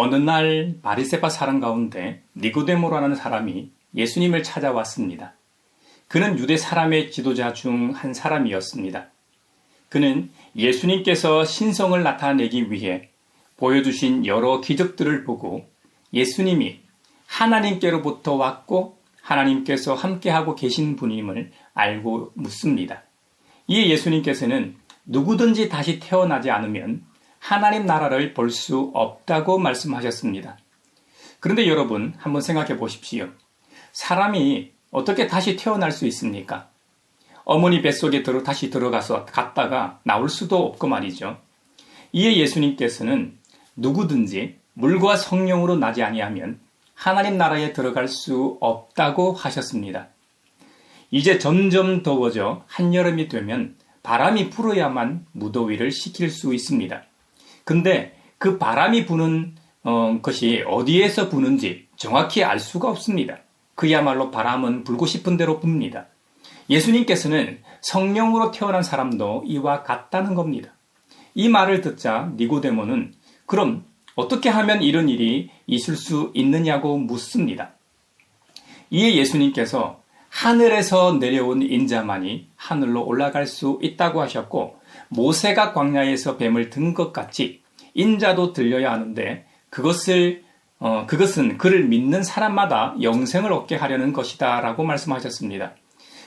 어느 날 바리세파 사람 가운데 니고데모라는 사람이 예수님을 찾아왔습니다. 그는 유대 사람의 지도자 중 한 사람이었습니다. 그는 예수님께서 신성을 나타내기 위해 보여주신 여러 기적들을 보고 예수님이 하나님께로부터 왔고 하나님께서 함께하고 계신 분임을 알고 묻습니다. 이에 예수님께서는 누구든지 다시 태어나지 않으면 하나님 나라를 볼 수 없다고 말씀하셨습니다. 그런데 여러분 한번 생각해 보십시오. 사람이 어떻게 다시 태어날 수 있습니까? 어머니 뱃속에 들어 다시 들어가서 갔다가 나올 수도 없고 말이죠. 이에 예수님께서는 누구든지 물과 성령으로 나지 아니하면 하나님 나라에 들어갈 수 없다고 하셨습니다. 이제 점점 더워져 한여름이 되면 바람이 불어야만 무더위를 식힐 수 있습니다. 근데 그 바람이 부는 어, 것이 어디에서 부는지 정확히 알 수가 없습니다. 그야말로 바람은 불고 싶은 대로 붑니다. 예수님께서는 성령으로 태어난 사람도 이와 같다는 겁니다. 이 말을 듣자 니고데모는 그럼 어떻게 하면 이런 일이 있을 수 있느냐고 묻습니다. 이에 예수님께서 하늘에서 내려온 인자만이 하늘로 올라갈 수 있다고 하셨고 모세가 광야에서 뱀을 든 것 같이 인자도 들려야 하는데 그것을 어, 그것은 그를 믿는 사람마다 영생을 얻게 하려는 것이다라고 말씀하셨습니다.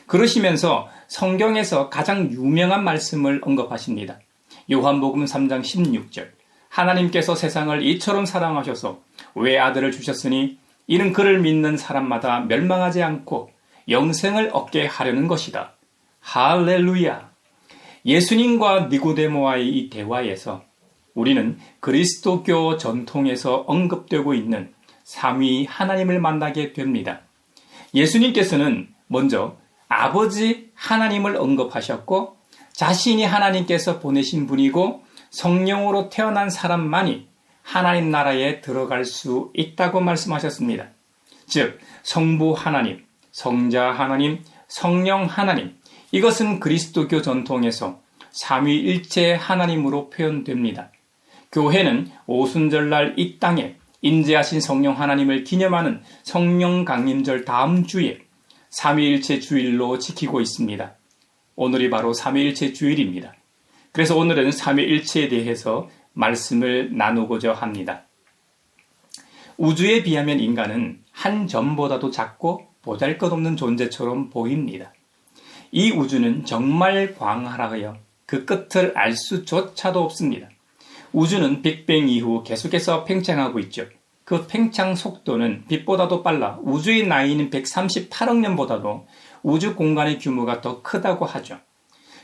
그러시면서 성경에서 가장 유명한 말씀을 언급하십니다. 요한복음 3장 16절. 하나님께서 세상을 이처럼 사랑하셔서 왜 아들을 주셨으니 이는 그를 믿는 사람마다 멸망하지 않고 영생을 얻게 하려는 것이다. 할렐루야. 예수님과 니고데모와의 이 대화에서 우리는 그리스도교 전통에서 언급되고 있는 삼위 하나님을 만나게 됩니다. 예수님께서는 먼저 아버지 하나님을 언급하셨고 자신이 하나님께서 보내신 분이고 성령으로 태어난 사람만이 하나님 나라에 들어갈 수 있다고 말씀하셨습니다. 즉, 성부 하나님, 성자 하나님, 성령 하나님, 이것은 그리스도교 전통에서 삼위일체 하나님으로 표현됩니다. 교회는 오순절날 이 땅에 인재하신 성령 하나님을 기념하는 성령 강림절 다음 주에 삼위일체 주일로 지키고 있습니다. 오늘이 바로 삼위일체 주일입니다. 그래서 오늘은 삼위일체에 대해서 말씀을 나누고자 합니다. 우주에 비하면 인간은 한 점보다도 작고 보잘 것 없는 존재처럼 보입니다. 이 우주는 정말 광활하여 그 끝을 알 수조차도 없습니다. 우주는 빅뱅 이후 계속해서 팽창하고 있죠. 그 팽창 속도는 빛보다도 빨라 우주의 나이는 138억 년보다도 우주 공간의 규모가 더 크다고 하죠.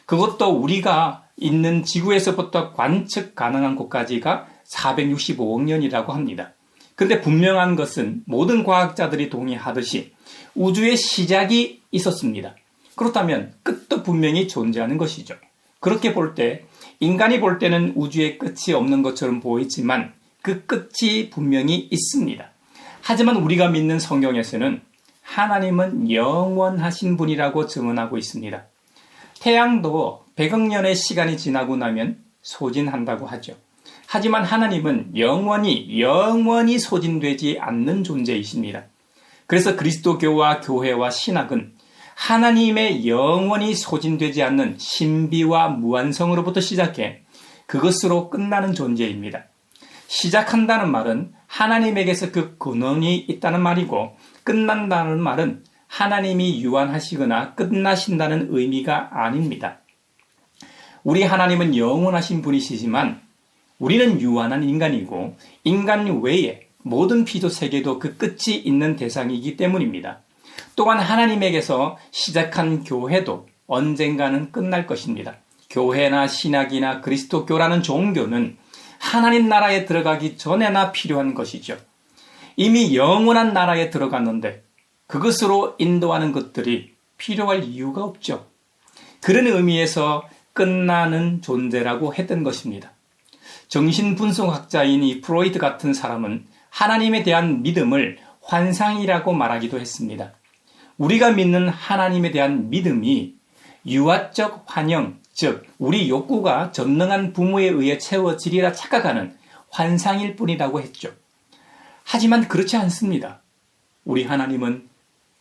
그것도 우리가 있는 지구에서부터 관측 가능한 곳까지가 465억 년이라고 합니다. 근데 분명한 것은 모든 과학자들이 동의하듯이 우주의 시작이 있었습니다. 그렇다면 끝도 분명히 존재하는 것이죠. 그렇게 볼 때 인간이 볼 때는 우주의 끝이 없는 것처럼 보이지만 그 끝이 분명히 있습니다. 하지만 우리가 믿는 성경에서는 하나님은 영원하신 분이라고 증언하고 있습니다. 태양도 100억 년의 시간이 지나고 나면 소진한다고 하죠. 하지만 하나님은 영원히, 영원히 소진되지 않는 존재이십니다. 그래서 그리스도교와 교회와 신학은 하나님의 영원히 소진되지 않는 신비와 무한성으로부터 시작해 그것으로 끝나는 존재입니다. 시작한다는 말은 하나님에게서 그 근원이 있다는 말이고 끝난다는 말은 하나님이 유한하시거나 끝나신다는 의미가 아닙니다. 우리 하나님은 영원하신 분이시지만 우리는 유한한 인간이고 인간 외에 모든 피조 세계도 그 끝이 있는 대상이기 때문입니다. 또한 하나님에게서 시작한 교회도 언젠가는 끝날 것입니다. 교회나 신학이나 그리스도교라는 종교는 하나님 나라에 들어가기 전에나 필요한 것이죠. 이미 영원한 나라에 들어갔는데 그것으로 인도하는 것들이 필요할 이유가 없죠. 그런 의미에서 끝나는 존재라고 했던 것입니다. 정신분석학자인 이 프로이드 같은 사람은 하나님에 대한 믿음을 환상이라고 말하기도 했습니다. 우리가 믿는 하나님에 대한 믿음이 유아적 환영, 즉 우리 욕구가 전능한 부모에 의해 채워지리라 착각하는 환상일 뿐이라고 했죠. 하지만 그렇지 않습니다. 우리 하나님은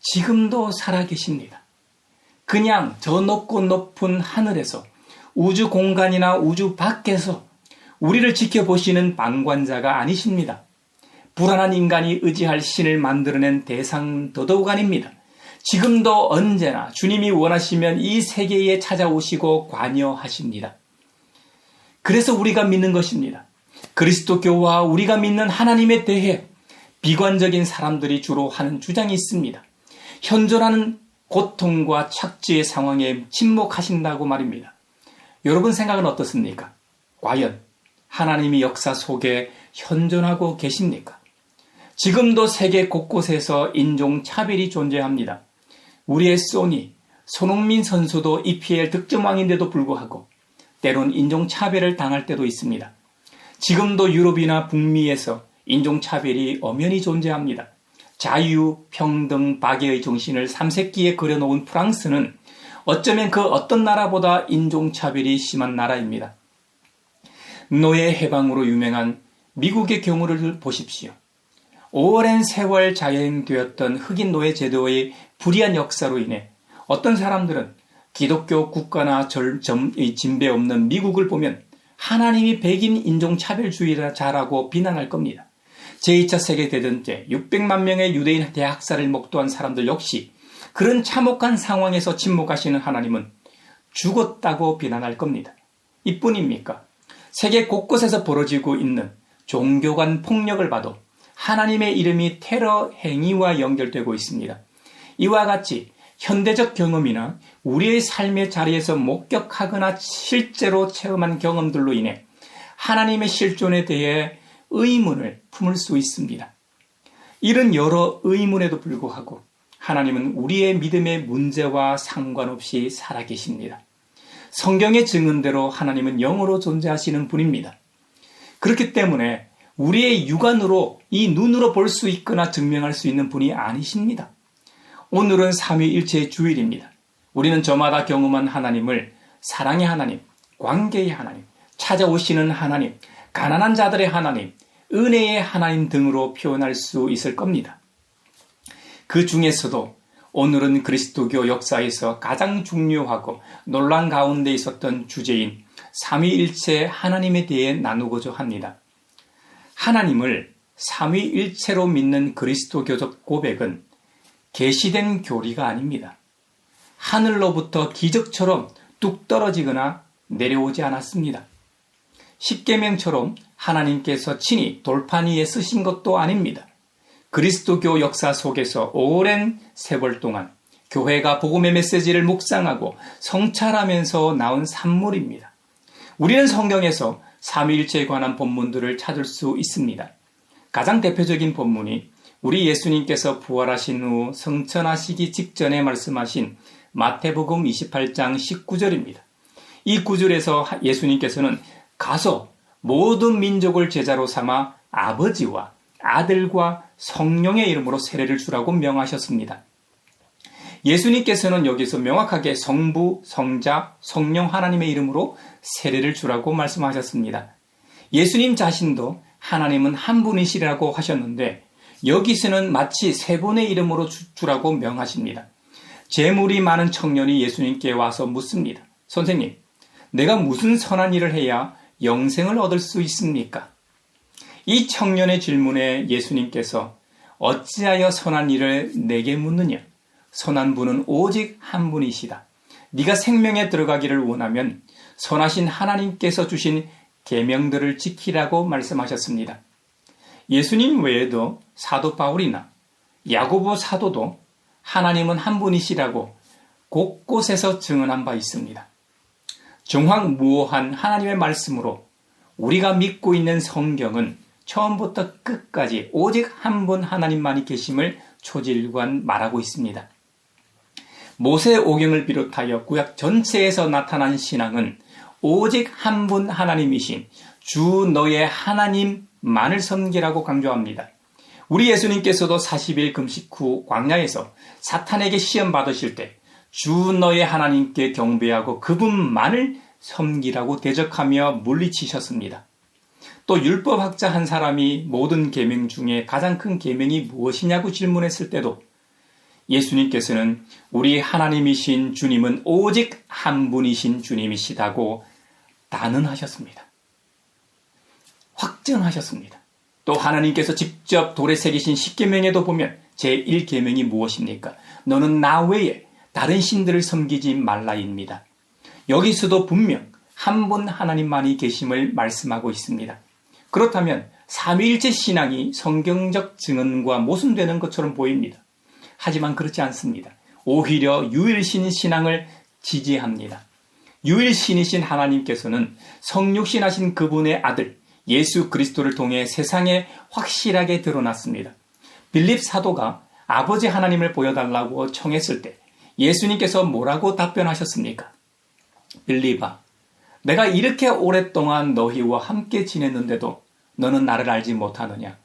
지금도 살아계십니다. 그냥 저 높고 높은 하늘에서 우주 공간이나 우주 밖에서 우리를 지켜보시는 방관자가 아니십니다. 불안한 인간이 의지할 신을 만들어낸 대상 더더욱 아닙니다. 지금도 언제나 주님이 원하시면 이 세계에 찾아오시고 관여하십니다. 그래서 우리가 믿는 것입니다. 그리스도교와 우리가 믿는 하나님에 대해 비관적인 사람들이 주로 하는 주장이 있습니다. 현존하는 고통과 착지의 상황에 침묵하신다고 말입니다. 여러분 생각은 어떻습니까? 과연 하나님이 역사 속에 현존하고 계십니까? 지금도 세계 곳곳에서 인종 차별이 존재합니다. 우리의 소니, 손흥민 선수도 EPL 득점왕인데도 불구하고 때론 인종 차별을 당할 때도 있습니다. 지금도 유럽이나 북미에서 인종 차별이 엄연히 존재합니다. 자유, 평등, 박애의 정신을 삼색기에 그려놓은 프랑스는 어쩌면 그 어떤 나라보다 인종차별이 심한 나라입니다. 노예 해방으로 유명한 미국의 경우를 보십시오. 오랜 세월 자행되었던 흑인 노예 제도의 불이한 역사로 인해 어떤 사람들은 기독교 국가나 절, 점, 진배 없는 미국을 보면 하나님이 백인 인종차별주의자라고 비난할 겁니다. 제2차 세계대전 때 600만 명의 유대인 대학살을 목도한 사람들 역시 그런 참혹한 상황에서 침묵하시는 하나님은 죽었다고 비난할 겁니다. 이뿐입니까? 세계 곳곳에서 벌어지고 있는 종교 간 폭력을 봐도 하나님의 이름이 테러 행위와 연결되고 있습니다. 이와 같이 현대적 경험이나 우리의 삶의 자리에서 목격하거나 실제로 체험한 경험들로 인해 하나님의 실존에 대해 의문을 품을 수 있습니다. 이런 여러 의문에도 불구하고 하나님은 우리의 믿음의 문제와 상관없이 살아계십니다. 성경의 증언대로 하나님은 영으로 존재하시는 분입니다. 그렇기 때문에 우리의 육안으로 이 눈으로 볼 수 있거나 증명할 수 있는 분이 아니십니다. 오늘은 삼위일체의 주일입니다. 우리는 저마다 경험한 하나님을 사랑의 하나님, 관계의 하나님, 찾아오시는 하나님, 가난한 자들의 하나님, 은혜의 하나님 등으로 표현할 수 있을 겁니다. 그 중에서도 오늘은 그리스도교 역사에서 가장 중요하고 논란 가운데 있었던 주제인 삼위일체 하나님에 대해 나누고자 합니다. 하나님을 삼위일체로 믿는 그리스도교적 고백은 계시된 교리가 아닙니다. 하늘로부터 기적처럼 뚝 떨어지거나 내려오지 않았습니다. 십계명처럼 하나님께서 친히 돌판 위에 쓰신 것도 아닙니다. 그리스도교 역사 속에서 오랜 세월 동안 교회가 복음의 메시지를 묵상하고 성찰하면서 나온 산물입니다. 우리는 성경에서 삼위일체에 관한 본문들을 찾을 수 있습니다. 가장 대표적인 본문이 우리 예수님께서 부활하신 후 성천하시기 직전에 말씀하신 마태복음 28장 19절입니다. 이 구절에서 예수님께서는 가서 모든 민족을 제자로 삼아 아버지와 아들과 성령의 이름으로 세례를 주라고 명하셨습니다. 예수님께서는 여기서 명확하게 성부, 성자, 성령 하나님의 이름으로 세례를 주라고 말씀하셨습니다. 예수님 자신도 하나님은 한 분이시라고 하셨는데 여기서는 마치 세 분의 이름으로 주라고 명하십니다. 재물이 많은 청년이 예수님께 와서 묻습니다. 선생님, 내가 무슨 선한 일을 해야 영생을 얻을 수 있습니까? 이 청년의 질문에 예수님께서 어찌하여 선한 일을 내게 묻느냐? 선한 분은 오직 한 분이시다. 네가 생명에 들어가기를 원하면 선하신 하나님께서 주신 계명들을 지키라고 말씀하셨습니다. 예수님 외에도 사도 바울이나 야고보 사도도 하나님은 한 분이시라고 곳곳에서 증언한 바 있습니다. 정황무오한 하나님의 말씀으로 우리가 믿고 있는 성경은 처음부터 끝까지 오직 한 분 하나님만이 계심을 초질관 말하고 있습니다. 모세 오경을 비롯하여 구약 전체에서 나타난 신앙은 오직 한 분 하나님이신 주 너의 하나님만을 섬기라고 강조합니다. 우리 예수님께서도 40일 금식 후 광야에서 사탄에게 시험 받으실 때 주 너의 하나님께 경배하고 그분만을 섬기라고 대적하며 물리치셨습니다. 또 율법학자 한 사람이 모든 계명 중에 가장 큰 계명이 무엇이냐고 질문했을 때도 예수님께서는 우리 하나님이신 주님은 오직 한 분이신 주님이시다고 단언하셨습니다. 확정하셨습니다. 또 하나님께서 직접 돌에 새기신 십계명에도 보면 제1계명이 무엇입니까? 너는 나 외에 다른 신들을 섬기지 말라입니다. 여기서도 분명 한 분 하나님만이 계심을 말씀하고 있습니다. 그렇다면 삼위일체 신앙이 성경적 증언과 모순되는 것처럼 보입니다. 하지만 그렇지 않습니다. 오히려 유일신 신앙을 지지합니다. 유일신이신 하나님께서는 성육신하신 그분의 아들 예수 그리스도를 통해 세상에 확실하게 드러났습니다. 빌립 사도가 아버지 하나님을 보여달라고 청했을 때 예수님께서 뭐라고 답변하셨습니까? 빌립아, 내가 이렇게 오랫동안 너희와 함께 지냈는데도 너는 나를 알지 못하느냐?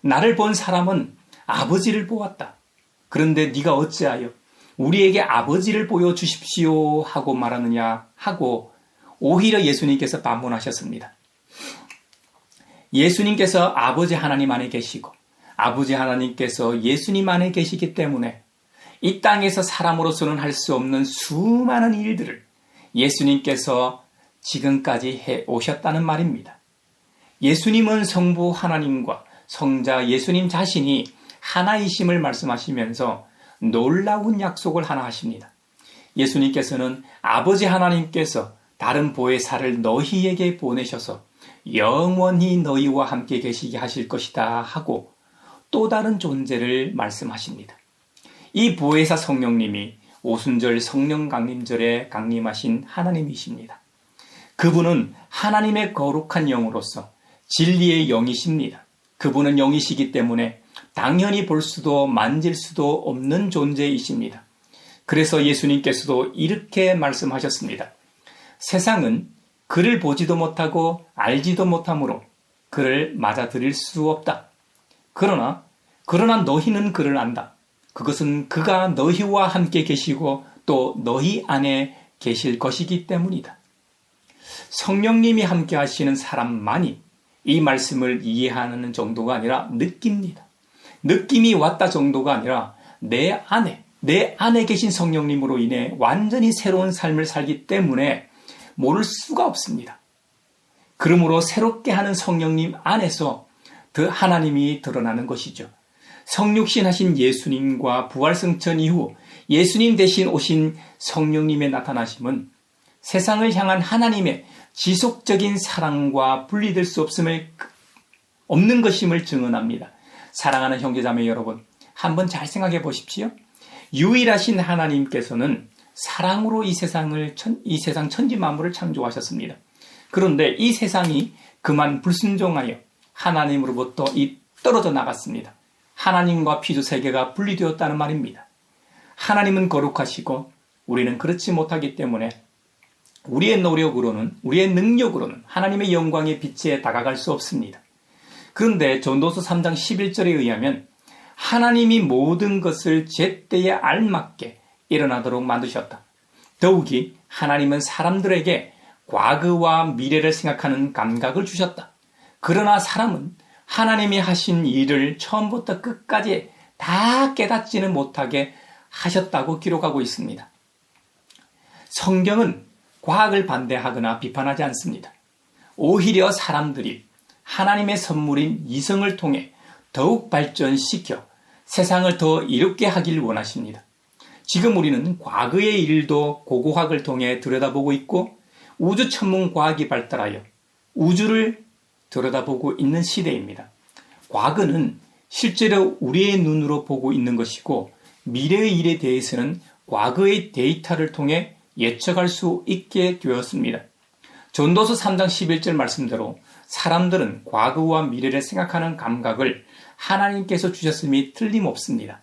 나를 본 사람은 아버지를 보았다. 그런데 네가 어찌하여 우리에게 아버지를 보여 주십시오 하고 말하느냐 하고 오히려 예수님께서 반문하셨습니다. 예수님께서 아버지 하나님 안에 계시고 아버지 하나님께서 예수님 안에 계시기 때문에 이 땅에서 사람으로서는 할 수 없는 수많은 일들을 예수님께서 지금까지 해 오셨다는 말입니다. 예수님은 성부 하나님과 성자 예수님 자신이 하나이심을 말씀하시면서 놀라운 약속을 하나 하십니다. 예수님께서는 아버지 하나님께서 다른 보혜사를 너희에게 보내셔서 영원히 너희와 함께 계시게 하실 것이다 하고 또 다른 존재를 말씀하십니다. 이 보혜사 성령님이 오순절 성령 강림절에 강림하신 하나님이십니다. 그분은 하나님의 거룩한 영으로서 진리의 영이십니다. 그분은 영이시기 때문에 당연히 볼 수도 만질 수도 없는 존재이십니다. 그래서 예수님께서도 이렇게 말씀하셨습니다. 세상은 그를 보지도 못하고 알지도 못하므로 그를 맞아들일 수 없다. 그러나 그러나 너희는 그를 안다. 그것은 그가 너희와 함께 계시고 또 너희 안에 계실 것이기 때문이다. 성령님이 함께 하시는 사람만이 이 말씀을 이해하는 정도가 아니라 느낍니다. 느낌이 왔다 정도가 아니라 내 안에, 내 안에 계신 성령님으로 인해 완전히 새로운 삶을 살기 때문에 모를 수가 없습니다. 그러므로 새롭게 하는 성령님 안에서 더 하나님이 드러나는 것이죠. 성육신 하신 예수님과 부활승천 이후 예수님 대신 오신 성령님의 나타나심은 세상을 향한 하나님의 지속적인 사랑과 분리될 수 없음을 없는 것임을 증언합니다. 사랑하는 형제자매 여러분, 한번 잘 생각해 보십시오. 유일하신 하나님께서는 사랑으로 이 세상을 이 세상 천지 만물을 창조하셨습니다. 그런데 이 세상이 그만 불순종하여 하나님으로부터 이 떨어져 나갔습니다. 하나님과 피조 세계가 분리되었다는 말입니다. 하나님은 거룩하시고 우리는 그렇지 못하기 때문에 우리의 노력으로는 우리의 능력으로는 하나님의 영광의 빛에 다가갈 수 없습니다. 그런데 전도서 3장 11절에 의하면 하나님이 모든 것을 제때에 알맞게 일어나도록 만드셨다. 더욱이 하나님은 사람들에게 과거와 미래를 생각하는 감각을 주셨다. 그러나 사람은 하나님이 하신 일을 처음부터 끝까지 다 깨닫지는 못하게 하셨다고 기록하고 있습니다. 성경은 과학을 반대하거나 비판하지 않습니다. 오히려 사람들이 하나님의 선물인 이성을 통해 더욱 발전시켜 세상을 더 이롭게 하길 원하십니다. 지금 우리는 과거의 일도 고고학을 통해 들여다보고 있고 우주 천문 과학이 발달하여 우주를 들여다보고 있는 시대입니다. 과거는 실제로 우리의 눈으로 보고 있는 것이고 미래의 일에 대해서는 과거의 데이터를 통해 예측할 수 있게 되었습니다. 전도서 3장 11절 말씀대로 사람들은 과거와 미래를 생각하는 감각을 하나님께서 주셨음이 틀림없습니다.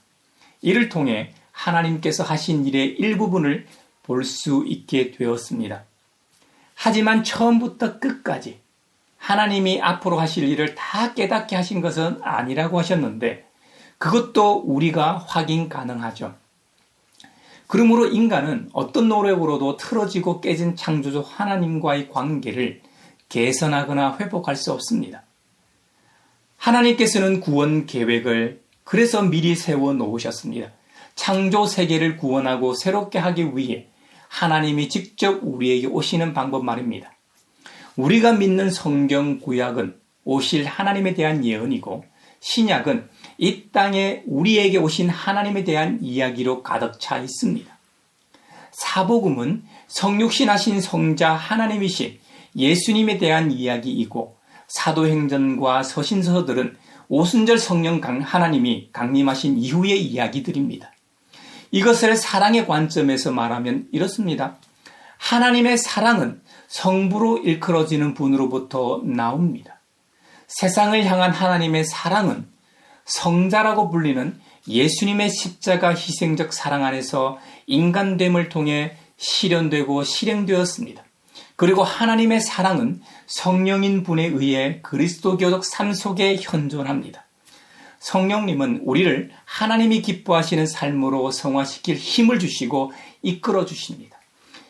이를 통해 하나님께서 하신 일의 일부분을 볼 수 있게 되었습니다. 하지만 처음부터 끝까지 하나님이 앞으로 하실 일을 다 깨닫게 하신 것은 아니라고 하셨는데 그것도 우리가 확인 가능하죠. 그러므로 인간은 어떤 노력으로도 틀어지고 깨진 창조주 하나님과의 관계를 개선하거나 회복할 수 없습니다. 하나님께서는 구원 계획을 그래서 미리 세워 놓으셨습니다. 창조 세계를 구원하고 새롭게 하기 위해 하나님이 직접 우리에게 오시는 방법 말입니다. 우리가 믿는 성경 구약은 오실 하나님에 대한 예언이고 신약은 이 땅에 우리에게 오신 하나님에 대한 이야기로 가득 차 있습니다. 사복음은 성육신하신 성자 하나님이신 예수님에 대한 이야기이고 사도행전과 서신서들은 오순절 성령 강 하나님이 강림하신 이후의 이야기들입니다. 이것을 사랑의 관점에서 말하면 이렇습니다. 하나님의 사랑은 성부로 일컬어지는 분으로부터 나옵니다. 세상을 향한 하나님의 사랑은 성자라고 불리는 예수님의 십자가 희생적 사랑 안에서 인간됨을 통해 실현되고 실행되었습니다. 그리고 하나님의 사랑은 성령인 분에 의해 그리스도교적 삶 속에 현존합니다. 성령님은 우리를 하나님이 기뻐하시는 삶으로 성화시킬 힘을 주시고 이끌어 주십니다.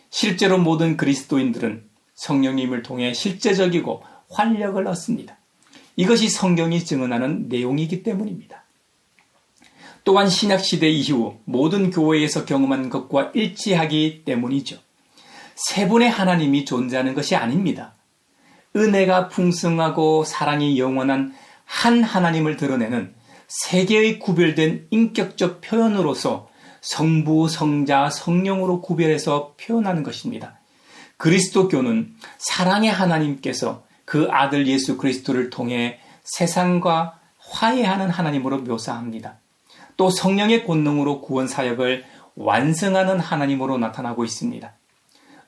실제로 모든 그리스도인들은 성령님을 통해 실제적이고 활력을 얻습니다. 이것이 성경이 증언하는 내용이기 때문입니다. 또한 신약 시대 이후 모든 교회에서 경험한 것과 일치하기 때문이죠. 세 분의 하나님이 존재하는 것이 아닙니다. 은혜가 풍성하고 사랑이 영원한 한 하나님을 드러내는 세 개의 구별된 인격적 표현으로서 성부, 성자, 성령으로 구별해서 표현하는 것입니다. 그리스도교는 사랑의 하나님께서 그 아들 예수 그리스도를 통해 세상과 화해하는 하나님으로 묘사합니다. 또 성령의 권능으로 구원 사역을 완성하는 하나님으로 나타나고 있습니다.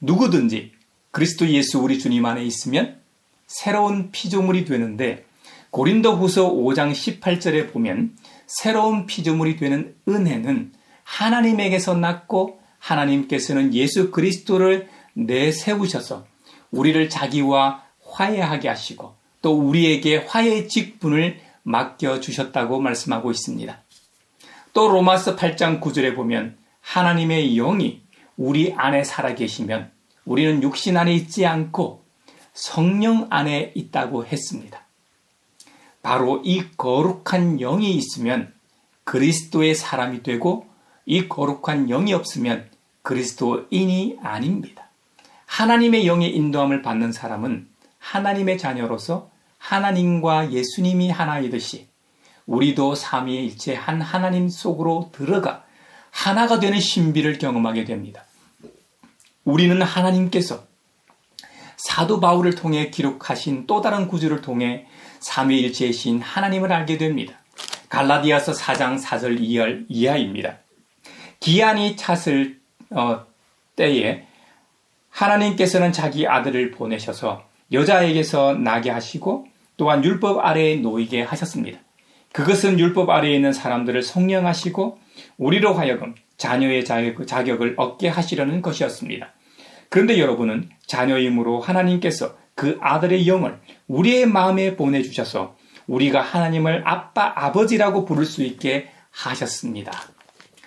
누구든지 그리스도 예수 우리 주님 안에 있으면 새로운 피조물이 되는데 고린도 후서 5장 18절에 보면 새로운 피조물이 되는 은혜는 하나님에게서 났고 하나님께서는 예수 그리스도를 내세우셔서 우리를 자기와 화해하게 하시고 또 우리에게 화해의 직분을 맡겨주셨다고 말씀하고 있습니다. 또 로마서 8장 9절에 보면 하나님의 영이 우리 안에 살아계시면 우리는 육신 안에 있지 않고 성령 안에 있다고 했습니다. 바로 이 거룩한 영이 있으면 그리스도의 사람이 되고 이 거룩한 영이 없으면 그리스도인이 아닙니다. 하나님의 영의 인도함을 받는 사람은 하나님의 자녀로서 하나님과 예수님이 하나이듯이 우리도 삼위일체 한 하나님 속으로 들어가 하나가 되는 신비를 경험하게 됩니다. 우리는 하나님께서 사도 바울을 통해 기록하신 또 다른 구주를 통해 삼위일체이신 하나님을 알게 됩니다. 갈라디아서 4장 4절 2절 이하입니다. 기한이 찼을 어, 때에 하나님께서는 자기 아들을 보내셔서 여자에게서 나게 하시고 또한 율법 아래에 놓이게 하셨습니다. 그것은 율법 아래에 있는 사람들을 성령하시고 우리로 하여금 자녀의 자격을 얻게 하시려는 것이었습니다. 그런데 여러분은 자녀이므로 하나님께서 그 아들의 영을 우리의 마음에 보내주셔서 우리가 하나님을 아빠, 아버지라고 부를 수 있게 하셨습니다.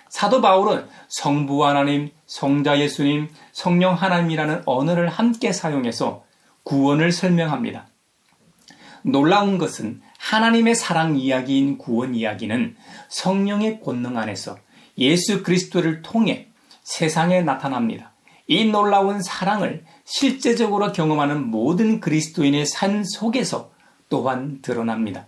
사도 바울은 성부 하나님, 성자 예수님, 성령 하나님이라는 언어를 함께 사용해서 구원을 설명합니다. 놀라운 것은 하나님의 사랑 이야기인 구원 이야기는 성령의 권능 안에서 예수 그리스도를 통해 세상에 나타납니다. 이 놀라운 사랑을 실제적으로 경험하는 모든 그리스도인의 삶 속에서 또한 드러납니다.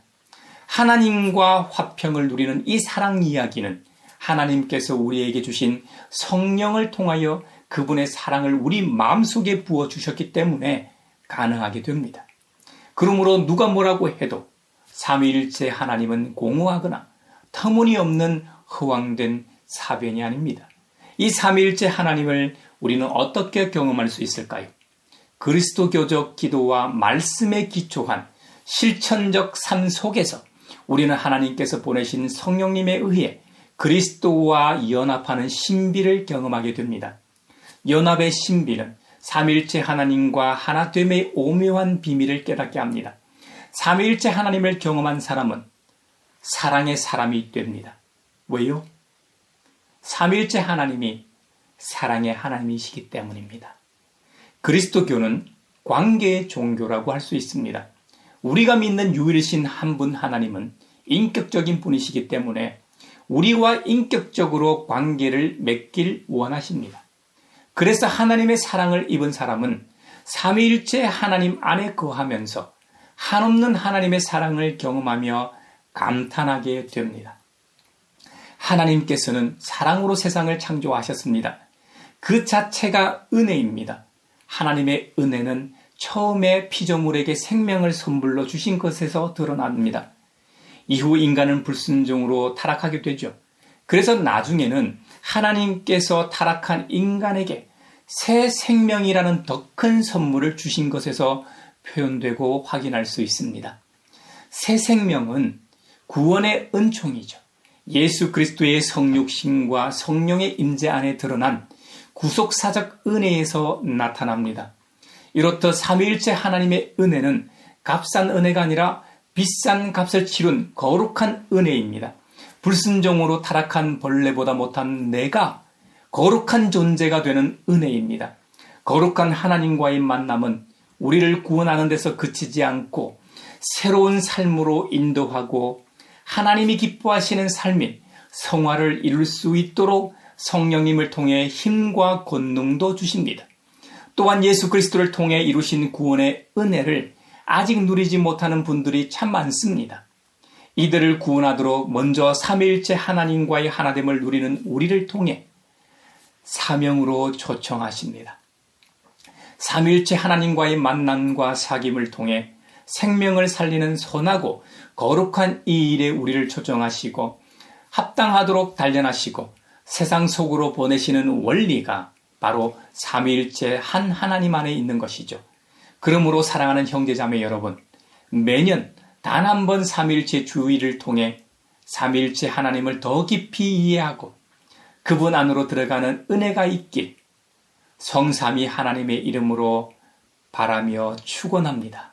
하나님과 화평을 누리는 이 사랑 이야기는 하나님께서 우리에게 주신 성령을 통하여 그분의 사랑을 우리 마음속에 부어 주셨기 때문에 가능하게 됩니다. 그러므로 누가 뭐라고 해도 삼위일체 하나님은 공허하거나 터무니없는 허황된 사변이 아닙니다. 이 삼위일체 하나님을 우리는 어떻게 경험할 수 있을까요? 그리스도교적 기도와 말씀에 기초한 실천적 삶 속에서 우리는 하나님께서 보내신 성령님에 의해 그리스도와 연합하는 신비를 경험하게 됩니다. 연합의 신비는 삼일체 하나님과 하나됨의 오묘한 비밀을 깨닫게 합니다. 삼일체 하나님을 경험한 사람은 사랑의 사람이 됩니다. 왜요? 삼일체 하나님이 사랑의 하나님이시기 때문입니다. 그리스도교는 관계의 종교라고 할 수 있습니다. 우리가 믿는 유일신 한 분 하나님은 인격적인 분이시기 때문에 우리와 인격적으로 관계를 맺길 원하십니다. 그래서 하나님의 사랑을 입은 사람은 삼위일체 하나님 안에 거하면서 한없는 하나님의 사랑을 경험하며 감탄하게 됩니다. 하나님께서는 사랑으로 세상을 창조하셨습니다. 그 자체가 은혜입니다. 하나님의 은혜는 처음에 피조물에게 생명을 선물로 주신 것에서 드러납니다. 이후 인간은 불순종으로 타락하게 되죠. 그래서 나중에는 하나님께서 타락한 인간에게 새 생명이라는 더 큰 선물을 주신 것에서 표현되고 확인할 수 있습니다. 새 생명은 구원의 은총이죠. 예수 그리스도의 성육신과 성령의 임재 안에 드러난 구속사적 은혜에서 나타납니다. 이렇듯 삼위일체 하나님의 은혜는 값싼 은혜가 아니라 비싼 값을 치룬 거룩한 은혜입니다. 불순종으로 타락한 벌레보다 못한 내가 거룩한 존재가 되는 은혜입니다. 거룩한 하나님과의 만남은 우리를 구원하는 데서 그치지 않고 새로운 삶으로 인도하고 하나님이 기뻐하시는 삶인 성화를 이룰 수 있도록 성령님을 통해 힘과 권능도 주십니다. 또한 예수 그리스도를 통해 이루신 구원의 은혜를 아직 누리지 못하는 분들이 참 많습니다. 이들을 구원하도록 먼저 삼일째 하나님과의 하나됨을 누리는 우리를 통해 사명으로 초청하십니다. 삼일째 하나님과의 만남과 사귐을 통해 생명을 살리는 선하고 거룩한 이 일에 우리를 초청하시고 합당하도록 단련하시고 세상 속으로 보내시는 원리가 바로 삼위일체 한 하나님 안에 있는 것이죠. 그러므로 사랑하는 형제자매 여러분, 매년 단 한 번 삼위일체 주의를 통해 삼위일체 하나님을 더 깊이 이해하고 그분 안으로 들어가는 은혜가 있길 성삼위 하나님의 이름으로 바라며 축원합니다.